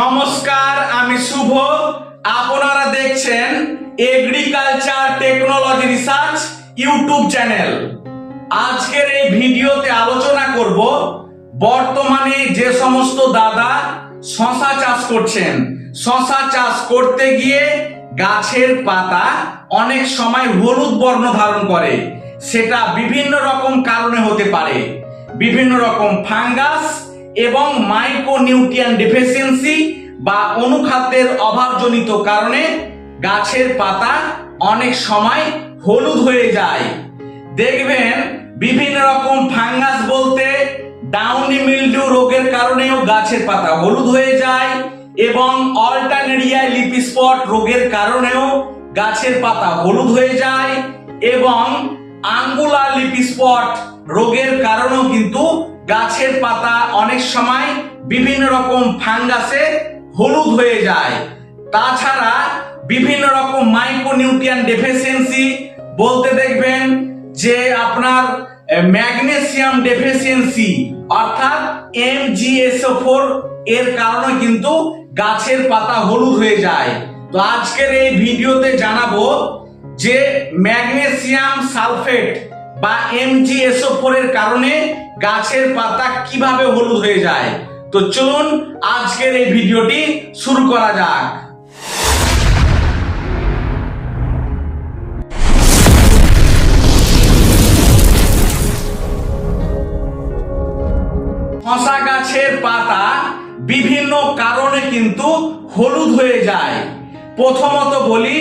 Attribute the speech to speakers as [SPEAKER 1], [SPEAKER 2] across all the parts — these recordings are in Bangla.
[SPEAKER 1] নমস্কার, আমি শুভ। আপনারা দেখছেন agriculture technology research YouTube channel আজকের এই ভিডিওতে আলোচনা করব বর্তমানে যে সমস্ত দাদা শশা চাষ করছেন। শশা চাষ করতে গিয়ে গাছের পাতা অনেক সময় হলুদ বর্ণ ধারণ করে। সেটা বিভিন্ন রকম কারণে হতে পারে। বিভিন্ন রকম ফাঙ্গাস এবং মাইক্রোনিউট্রিয়ান ডেফিসিয়েন্সি বা অনুখাদ্যের অভাবজনিত কারণে গাছের পাতা অনেক সময় হলুদ হয়ে যায়। দেখবেন বিভিন্ন রকম ফাঙ্গাস বলতে ডাউনি মিল্ডিউ রোগের কারণেও গাছের পাতা হলুদ হয়ে যায় এবং অল্টারনেরিয়া লিপি স্পট রোগের কারণেও গাছের পাতা হলুদ হয়ে যায় এবং আঙ্গুলার লিপি স্পট রোগের কারণেও কিন্তু গাছের পাতা অনেক সময় বিভিন্ন রকম ফাঙ্গাসে হলুদ হয়ে যায়। তাছাড়া বিভিন্ন রকম মাইক্রোনিউট্রিয়ান ডেফিসিয়েন্সি, বলতে দেখবেন যে আপনার ম্যাগনেসিয়াম ডেফিসিয়েন্সি, অর্থাৎ এমজিএসও এর কারণে কিন্তু গাছের পাতা হলুদ হয়ে যায়। তো আজকের এই ভিডিওতে জানাব যে ম্যাগনেসিয়াম সালফেট বা এমজিএসও এর কারণে গাছের পাতা কীভাবে হলুদ হয়ে যায়? তো চলুন আজকের এই ভিডিওটি শুরু করা যাক। শশা গাছের পাতা বিভিন্ন কারণে কিন্তু হলুদ হয়ে যায়। প্রথমত বলি,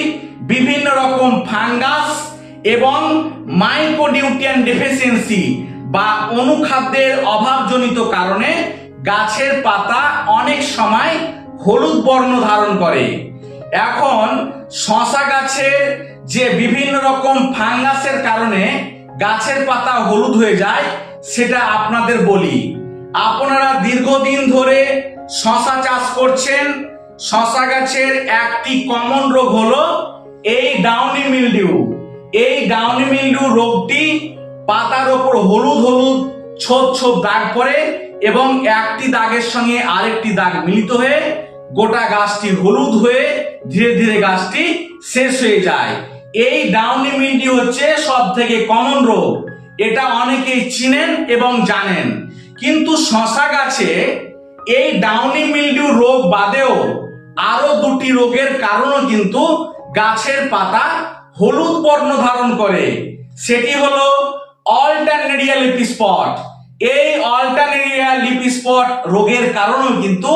[SPEAKER 1] বিভিন্ন রকম ফাঙ্গাস এবং মাইক্রোনিউট্রিয়ান ডেফিসিয়েন্সি বা অনুখাদ্যের অভাবজনিত কারণে গাছের পাতা অনেক সময় হলুদ বর্ণ ধারণ করে। এখন শশা গাছের যে বিভিন্ন রকম ফাঙ্গাসের কারণে গাছের পাতা হলুদ হয়ে যায়, সেটা আপনাদের বলি। আপনারা দীর্ঘদিন ধরে শশা চাষ করছেন, শশা গাছের একটি কমন রোগ হলো এই ডাউনি মিলডিউ। এই ডাউনি মিলডিউ রোগটি পাতার ওপর হলুদ হলুদ ছোপ ছোপ দাগ পড়ে এবং একটি দাগের সঙ্গে আরেকটি দাগ মিলিত হয়ে গোটা গাছটি হলুদ হয়ে ধীরে ধীরে গাছটি শেষ হয়ে যায়। এই ডাউনি মিলডিউ হচ্ছে সব থেকে কমন রোগ। এটা অনেকেই চিনেন এবং জানেন। কিন্তু শশা গাছে এই ডাউনি মিলডিউ রোগ বাদেও আরও দুটি রোগের কারণও কিন্তু গাছের পাতা হলুদ বর্ণ ধারণ করে। সেটি হলো অল্টারনেরিয়া লিপি স্পট এই অল্টারনেরিয়া লিপি স্পট রোগের কারণেও কিন্তু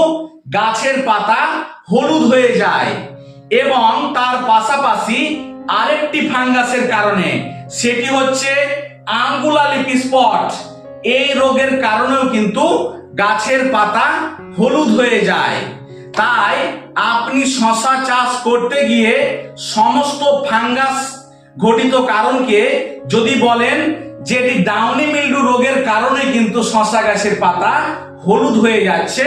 [SPEAKER 1] গাছের পাতা হলুদ হয়ে যায় এবং তার পাশাপাশি আরেকটি ফাঙ্গাসের কারণে। সেটি হচ্ছে আঙ্গুলা লিপি স্পট এই রোগের কারণেও কিন্তু গাছের পাতা হলুদ হয়ে যায়। তাই আপনি শশা চাষ করতে গিয়ে সমস্ত ফাঙ্গাস ঘটিত কারণকে যদি বলেন যে এটি ডাউনি মিল্ডু রোগের কারণে কিন্তু শশা গাছের পাতা হলুদ হয়ে যাচ্ছে,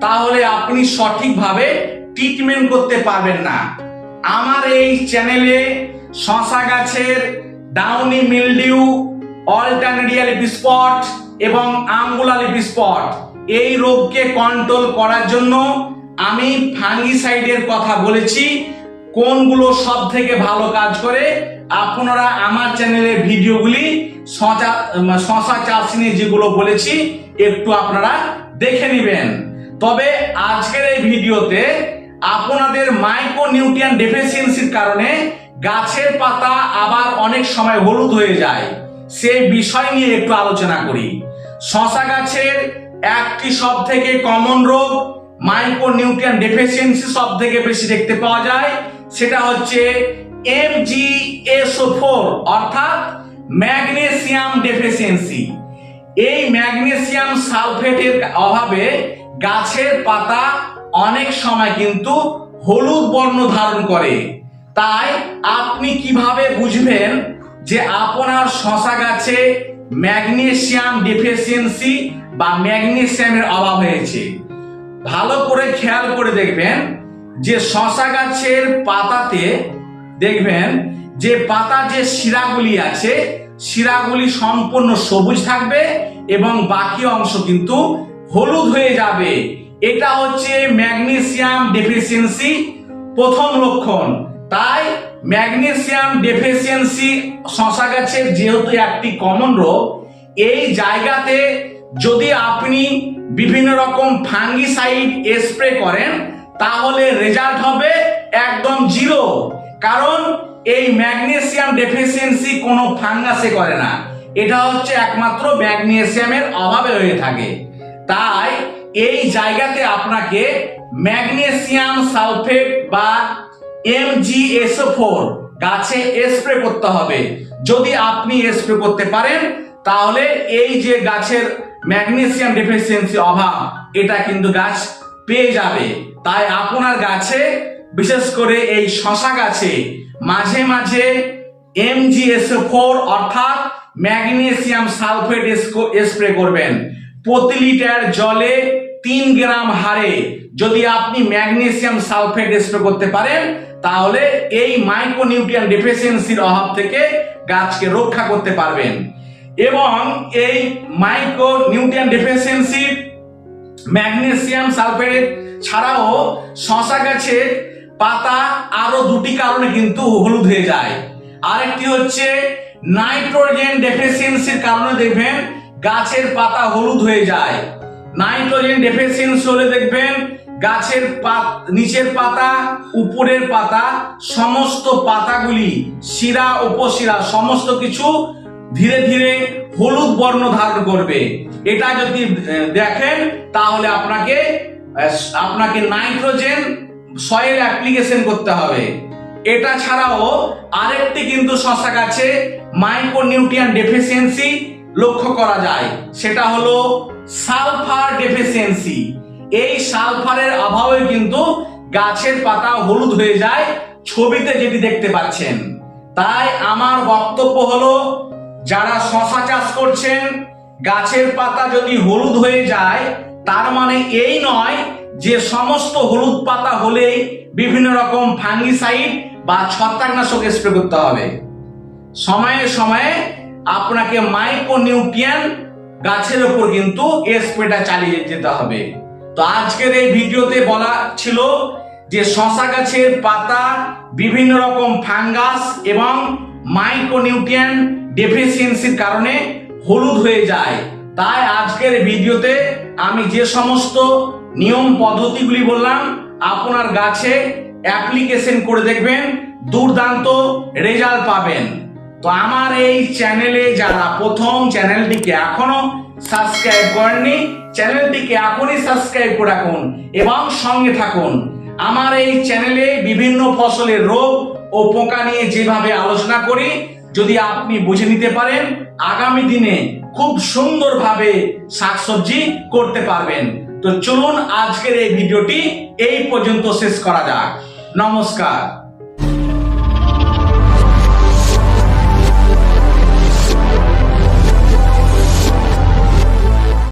[SPEAKER 1] তাহলে আপনি সঠিকভাবে ট্রিটমেন্ট করতে পারবেন না। আমার এই চ্যানেলে শশা গাছের downy mildew alternaria leaf spot এবং আঙ্গুলা লিপি স্পট এই রোগকে কন্ট্রোল করার জন্য আমি ফাঙ্গিসাইডের কথা বলেছি। কোনগুলো সব থেকে ভালো কাজ করে? আপনারা আমার চ্যানেলের ভিডিওগুলি শশা চাষ নিয়ে যেগুলো বলেছি, একটু আপনারা দেখে নেবেন। তবে আজকের এই ভিডিওতে আপনাদের মাইক্রো নিউট্রিয়ান ডেফিসিয়েন্সির কারণে গাছের পাতা আবার অনেক সময় হলুদ হয়ে যায়। সেই বিষয় নিয়ে একটু আলোচনা করি। শশা গাছের একটি সব থেকে কমন রোগ মাইক্রো নিউট্রিয়ান ডেফিসিয়েন্সি সব থেকে বেশি দেখতে পাওয়া যায়। সেটা হচ্ছে এমজিএসও ফোর, অর্থাৎ ম্যাগনেসিয়াম ডেফিসিয়েন্সি। এই ম্যাগনেসিয়াম সালফেটের অভাবে গাছের পাতা অনেক সময় কিন্তু হলুদ বর্ণ ধারণ করে। তাই আপনি কীভাবে বুঝবেন যে আপনার শশা গাছে ম্যাগনেসিয়াম ডেফিসিয়েন্সি বা ম্যাগনেসিয়ামের অভাব হয়েছে? ভালো করে খেয়াল করে দেখবেন যে শশা গাছের পাতাতে দেখবেন যে পাতা যে শিরাগুলি আছে, শিরাগুলি সম্পূর্ণ সবুজ থাকবে এবং বাকি অংশ কিন্তু হলুদ হয়ে যাবে। এটা হচ্ছে ম্যাগনেসিয়াম ডেফিসিয়েন্সি প্রথম লক্ষণ। তাই ম্যাগনেসিয়াম ডেফিসিয়েন্সি শশা গাছের যেহেতু একটি কমন রোগ, এই জায়গাতে যদি আপনি বিভিন্ন রকম ফাঙ্গিসাইড স্প্রে করেন, তাহলে রেজাল্ট হবে একদম জিরো কারণ এই ম্যাগনেসিয়াম ডেফিসিয়েন্সি কোনো ফাঙ্গাসে করে না। এটা হচ্ছে একমাত্র ম্যাগনেসিয়ামের অভাবে হয়ে থাকে। তাই এই জায়গাতে আপনাকে ম্যাগনেসিয়াম সালফেট বা এমজিএসও ফোর গাছে স্প্রে করতে হবে। যদি আপনি স্প্রে করতে পারেন তাহলে এই যে গাছের ম্যাগনেসিয়াম ডেফিসিয়েন্সি অভাব, এটা কিন্তু গাছ পেয়ে যাবে। তাই আপনার গাছে, বিশেষ করে এই শশা গাছে, মাঝে মাঝে এমজিএসও ফোর অর্থাৎ ম্যাগনেসিয়াম সালফেট স্প্রে করবেন। প্রতি লিটার জলে তিন গ্রাম হারে যদি আপনি ম্যাগনেসিয়াম সালফেট স্প্রে করতে পারেন, তাহলে এই মাইক্রোনিউট্রিয়ান ডেফিসিয়েন্সির অভাব থেকে গাছকে রক্ষা করতে পারবেন। এবং এই micro nutrient deficiency magnesium sulphate ছাড়াও শশা গাছের পাতা আরও দুটি কারণে কিন্তু হলুদ হয়ে যায়। আরেকটি হচ্ছে নাইট্রোজেন ডেফিসিয়েন্সির কারণে দেখবেন গাছের পাতা হলুদ হয়ে যায়। নাইট্রোজেন ডেফিসিয়েন্সি হলে দেখবেন গাছের পাত, নিচের পাতা, উপরের পাতা, সমস্ত পাতাগুলি শিরা, উপশিরা, সমস্ত কিছু ধীরে ধীরে হলুদ বর্ণ ধারণ করবে। এটা যদি দেখেন, তাহলে আপনাকে আপনাকে নাইট্রোজেন সয়েল অ্যাপ্লিকেশন করতে হবে। এটা ছাড়াও আরেকটি কিন্তু শশা গাছে মাইক্রোনিউট্রিয়ান ডেফিসিয়েন্সি লক্ষ্য করা যায়। সেটা হলো সালফার ডেফিসিয়েন্সি। এই সালফারের অভাবে কিন্তু গাছের পাতা হলুদ হয়ে যায়, ছবিতে যেটি দেখতে পাচ্ছেন। তাই আমার বক্তব্য হলো যারা শশা চাষ করছেন, গাছের পাতা যদি হলুদ হয়ে যায়, তার মানে এই নয় যে সমস্ত হলুদ পাতা হলেই বিভিন্ন রকম ফাঙ্গিসাইড বা ছত্রাকনাশক স্প্রে করতে হবে। সময়ে সময়ে আপনাকে মাইক্রোনিউট্রিয়ান গাছের ওপর কিন্তু স্প্রেটা চালিয়ে যেতে হবে। তো আজকের এই ভিডিওতে বলা ছিল যে শশা গাছের পাতা, বিভিন্ন রকম ফাঙ্গাস এবং মাইক্রোনিউট্রিয়ান ডেফিসিয়েন্সির কারণে হলুদ হয়ে যায়। তাই আজকের ভিডিওতে আমি যে সমস্ত নিয়ম পদ্ধতিগুলি বললাম, আপনার গাছে অ্যাপ্লিকেশন করে দেখবেন, দুর্দান্ত রেজাল্ট পাবেন। তো আমার এই চ্যানেলে যারা প্রথম চ্যানেলটিকে এখনও সাবস্ক্রাইব করেননি চ্যানেলটিকে এখনই সাবস্ক্রাইব করে রাখুন এবং সঙ্গে থাকুন। আমার এই চ্যানেলে বিভিন্ন ফসলের রোগ ও পোকা নিয়ে যেভাবে আলোচনা করি যদি আপনি বুঝে নিতে পারেন, আগামী দিনে খুব সুন্দরভাবে শাকসবজি করতে পারবেন। তো চলুন আজকের এই ভিডিওটি এই পর্যন্ত শেষ করা যাক। নমস্কার।